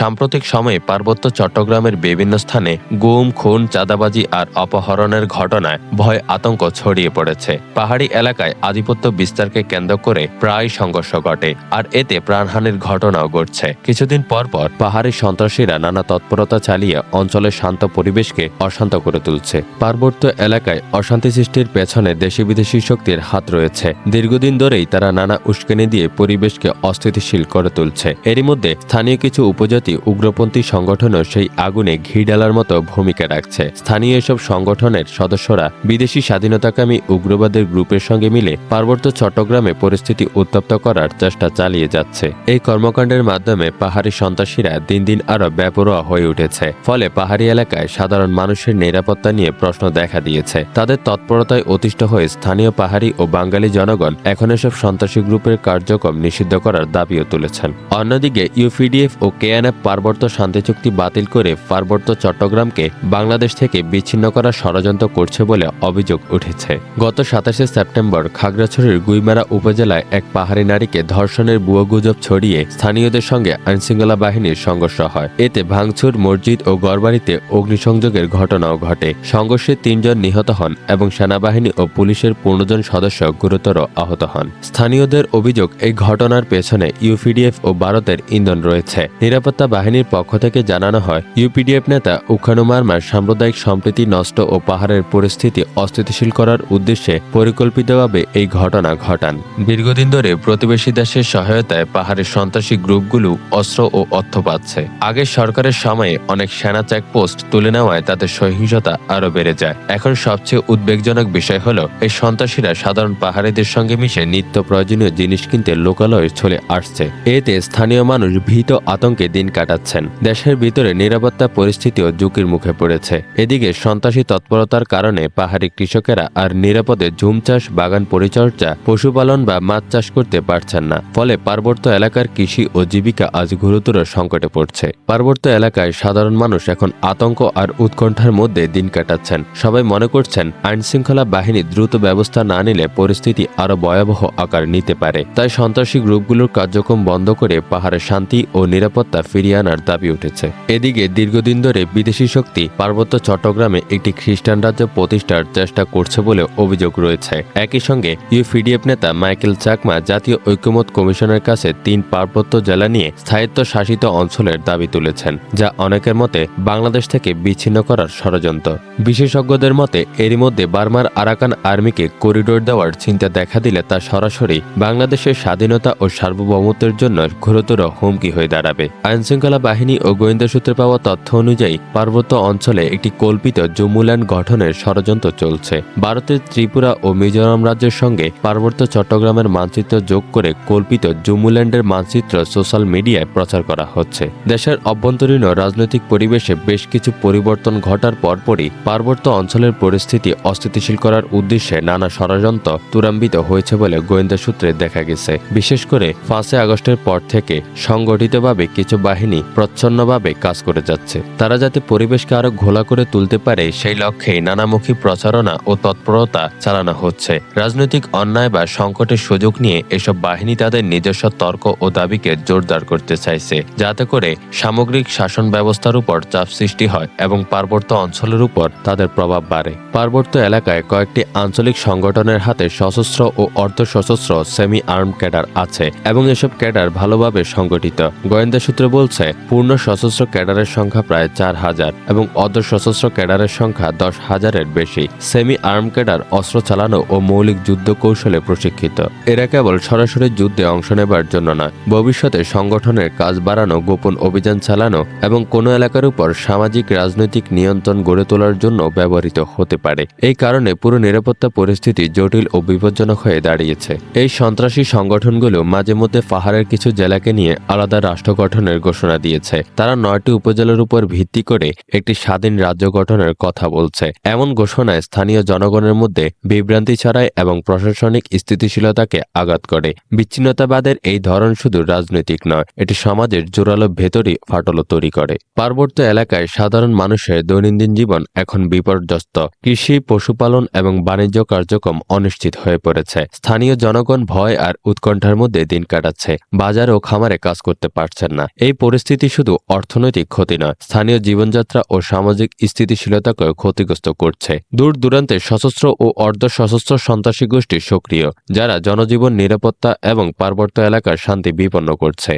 সাম্প্রতিক সময়ে পার্বত্য চট্টগ্রামের বিভিন্ন স্থানে গুম, খুন, চাঁদাবাজি আর অপহরণের ঘটনায় ভয় আতঙ্ক ছড়িয়ে পড়েছে। পাহাড়ি এলাকায় আধিপত্য বিস্তারকে কেন্দ্র করে প্রায় সংঘর্ষ ঘটে, আর এতে প্রাণহানির ঘটনাও ঘটছে। কিছুদিন পর পর পাহাড়ি সন্ত্রাসীরা নানা তৎপরতা চালিয়ে অঞ্চলের শান্ত পরিবেশকে অশান্ত করে তুলছে। পার্বত্য এলাকায় অশান্তি সৃষ্টির পেছনে দেশি বিদেশি শক্তির হাত রয়েছে। দীর্ঘদিন ধরেই তারা নানা উস্কানি দিয়ে পরিবেশকে অস্থিতিশীল করে তুলছে। এরই মধ্যে স্থানীয় কিছু উপজাতি উগ্রপন্থী সংগঠনও সেই আগুনে ঘি ডালার মতো ভূমিকা রাখছে। স্থানীয় এসব সংগঠনের সদস্যরা বিদেশি স্বাধীনতাকামী উগ্রবাদের গ্রুপের সঙ্গে মিলে পার্বত্য চট্টগ্রামে পরিস্থিতি উত্তপ্ত করার চেষ্টা চালিয়ে যাচ্ছে। এই কর্মকাণ্ডের মাধ্যমে পাহাড়ি সন্ত্রাসীরা দিন দিন আরও বেপরোয়া হয়ে উঠেছে। ফলে পাহাড়ি এলাকায় সাধারণ মানুষের নিরাপত্তা নিয়ে প্রশ্ন দেখা দিয়েছে। তাদের তৎপরতায় অতিষ্ঠ হয়ে স্থানীয় পাহাড়ি ও বাঙালি জনগণ এখন এসব সন্ত্রাসী গ্রুপের কার্যক্রম নিষিদ্ধ করার দাবিও তুলেছেন। অন্যদিকে ইউপিডিএফ ও কেএনএফ পার্বত্য শান্তি চুক্তি বাতিল করে পার্বত্য চট্টগ্রামকে বাংলাদেশ থেকে বিচ্ছিন্ন করার ষড়যন্ত্র করছে বলে অভিযোগ উঠেছে। গত সাতাশে সেপ্টেম্বর খাগড়াছড়ির গুইমারা উপজেলায় এক পাহাড়ি নারীকে ধর্ষণের বুয়ো গুজব ছড়িয়ে স্থানীয়দের সঙ্গে আইনশৃঙ্খলা বাহিনীর সংঘর্ষ হয়। এতে ভাঙচুর, মসজিদ ও গড়বাড়িতে অগ্নিসংযোগের ঘটনাও ঘটে। সংঘর্ষে তিনজন নিহত হন এবং সেনাবাহিনী ও পুলিশের পনেরোজন সদস্য গুরুতর আহত হন। স্থানীয়দের অভিযোগ, এই ঘটনার পেছনে ইউপিডিএফ ও ভারতের ইন্ধন রয়েছে। নিরাপত্তা বাহিনীর পক্ষ থেকে জানানো হয়, ইউপিডিএফ নেতা উখানু মার্মার সাম্প্রদায়িক সম্প্রীতি নষ্ট ও পাহাড়ের পরিস্থিতি অস্থিতিশীল করার উদ্দেশ্যে পরিকল্পিতভাবে এই ঘটনা ঘটান। দীর্ঘদিন ধরে প্রতিবেশী দেশের সহায়তায় পাহাড়ের সন্ত্রাসী গ্রুপগুলো অস্ত্র ও অর্থ পাচ্ছে। আগের সরকারের সময়ে অনেক সেনা চেকপোস্ট তুলে নেওয়ায় তাদের সহিংসতা আরও বেড়ে যায়। এখন সবচেয়ে উদ্বেগজনক বিষয় হলো, এই সন্ত্রাসীরা সাধারণ পাহাড়িদের সঙ্গে মিশে নিত্য প্রয়োজনীয় জিনিস কিনতে লোকালয়ে চলে আসছে। এতে স্থানীয় মানুষ ভীত আতঙ্কে দিন কাটাচ্ছেন। দেশের ভিতরে নিরাপত্তা পরিস্থিতিও ঝুঁকির মুখে পড়েছে। এদিকে সন্ত্রাসী তৎপরতার কারণে পাহাড়ি কৃষকেরা আর নিরাপদে ঝুম চাষ, বাগান পরিচর্যা, পশুপালন বা মাছ চাষ করতে পারছেন না। ফলে পার্বত্য এলাকার কৃষি ও জীবিকা আজ গুরুতর সংকটে পড়ছে। পার্বত্য এলাকায় সাধারণ মানুষ এখন আতঙ্ক আর উৎকণ্ঠার মধ্যে দিন কাটাচ্ছেন। সবাই মনে করছেন, আইনশৃঙ্খলা বাহিনী দ্রুত ব্যবস্থা না নিলে পরিস্থিতি আরও ভয়াবহ আকার নিতে পারে। তাই সন্ত্রাসী গ্রুপগুলোর কার্যক্রম বন্ধ করে পাহাড়ে শান্তি ও নিরাপত্তা ফিরিয়ে আনার দাবি উঠেছে। এদিকে দীর্ঘদিন ধরে বিদেশি শক্তি পার্বত্য চট্টগ্রামে একটি খ্রিস্টান রাজ্য প্রতিষ্ঠার চেষ্টা করছে বলে অভিযোগ রয়েছে। একই সঙ্গে ইউপিডিএফ নেতা মাইকেল চাকমা জাতীয় ঐক্যমত কমিশনের কাছে তিন পার্বত্য জেলা নিয়ে স্থায়িত্ব শাসিত অঞ্চলের দাবি তুলেছেন, যা অনেকের মতে বাংলাদেশ থেকে বিচ্ছিন্ন করার ষড়যন্ত্র। বিশেষজ্ঞদের মতে, এরই মধ্যে বার্মার আরাকান আর্মিকে করিডোর দেওয়ার চিন্তা দেখা দিলে তা সরাসরি বাংলাদেশের স্বাধীনতা ও সার্বভৌমত্বের জন্য গুরুতর হুমকি হয়ে দাঁড়াবে। আইনশৃঙ্খলা বাহিনী ও গোয়েন্দা সূত্রে পাওয়া তথ্য অনুযায়ী, পার্বত্য অঞ্চলে একটি কল্পিত জম্মুল্যান্ড গঠনের ষড়যন্ত্র চলছে। ভারতের ত্রিপুরা ও মিজোরাম রাজ্যের সঙ্গে পার্বত্য চট্টগ্রামের মানচিত্র যোগ করে কল্পিত জম্মুল্যান্ডের মানচিত্র সোশ্যাল মিডিয়ায় প্রচার করা হচ্ছে। দেশের অভ্যন্তরীণ রাজনৈতিক পরিবেশে বেশ কিছু পরিবর্তন ঘটার পরপরই পার্বত্য অঞ্চলের পরিস্থিতি অস্থিতিশীল করার উদ্দেশ্যে নানা ষড়যন্ত্র ত্বরান্বিত হয়েছে বলে গোয়েন্দা সূত্রে দেখা গেছে। বিশেষ করে পাঁচই আগস্টের পর থেকে সংগঠিতভাবে কিছু বাহিনী প্রচ্ছন্নভাবে কাজ করে যাচ্ছে। তারা যাতে পরিবেশকে আরও ঘোলা করে তুলতে পারে, সেই লক্ষ্যেই নানামুখী প্রচারণা ও তৎপরতা চালানো হচ্ছে। রাজনৈতিক অন্যায় বা সংকটের সুযোগ নিয়ে এসব বাহিনী তাদের নিজস্ব তর্ক ও দাবিকে জোরদার করতে চাইছে, যাতে করে সামগ্রিক শাসন ব্যবস্থার উপর চাপ সৃষ্টি হয় এবং পার্বত্য অঞ্চলের উপর তাদের প্রভাব বাড়ে। পার্বত্য এলাকায় কয়েকটি আঞ্চলিক সংগঠনের হাতে সশস্ত্র ও অর্ধ সশস্ত্র সেমি আর্ম ক্যাডার আছে এবং এসব ক্যাডার ভালোভাবে সংগঠিত। গোয়েন্দা সূত্র বলছে পূর্ণ সশস্ত্র ক্যাডারের সংখ্যা প্রায় চার হাজার এবং অর্ধ সশস্ত্র ক্যাডারের সংখ্যা দশ হাজারের বেশি। সেমি আর্ম ক্যাডার, অস্ত্র চালানো ও মৌলিক যুদ্ধ কৌশলে প্রশিক্ষিত। এরা কেবল সরাসরি যুদ্ধে অংশ নেবার জন্য নয়, ভবিষ্যতে সংগঠনের কাজ বাড়ানো, গোপন অভিযান চালানো এবং কোনো এলাকার উপর সামাজিক রাজনৈতিক নিয়ন্ত্রণ গড়ে তোলার জন্য ব্যবহৃত হতে পারে। এই কারণে পুরো নিরাপত্তা পরিস্থিতি জটিল ও বিপজ্জনক হয়ে দাঁড়িয়েছে। এই সন্ত্রাসী সংগঠনগুলো মাঝে মধ্যে পাহাড়ের কিছু জেলাকে নিয়ে আলাদা রাষ্ট্র গঠনের ঘোষণা দিয়েছে। তারা নয়টি উপজেলার উপর ভিত্তি করে একটি স্বাধীন রাজ্য গঠনের কথা বলছে। এমন ঘোষণায় স্থানীয় জনগণের মধ্যে বিভ্রান্তি ছড়ায় এবং প্রশাসনিক স্থিতিশীলতাকে আঘাত করে। বিচ্ছিন্নতাবাদের এই ধরন শুধু রাজনৈতিক নয়, এটি সমাজের জোরালো ভেতরই ফাটল তৈরি করে। পার্বত্য এলাকায় সাধারণ মানুষের দৈনন্দিন জীবন এখন বিপর্যস্ত। কৃষি, পশুপালন এবং বাণিজ্য কার্যক্রম অনিশ্চিত হয়ে পড়েছে। স্থানীয় জনগণ ভয় আর উৎকণ্ঠার মধ্যে দিন কাটাচ্ছে। বাজার ও খামারে কাজ করতে পারছেন না। এই পরিস্থিতি শুধু অর্থনৈতিক ক্ষতি নয়, স্থানীয় জীবনযাত্রা ও সামাজিক স্থিতিশীলতাকেও ক্ষতিগ্রস্ত করছে। দূর দূরান্তে সশস্ত্র ও অর্ধ সশস্ত্র সন্ত্রাসী গোষ্ঠী সক্রিয়, যারা জনজীবন, নিরাপত্তা এবং পার্বত্য এলাকার শান্তি বিপন্ন করছে।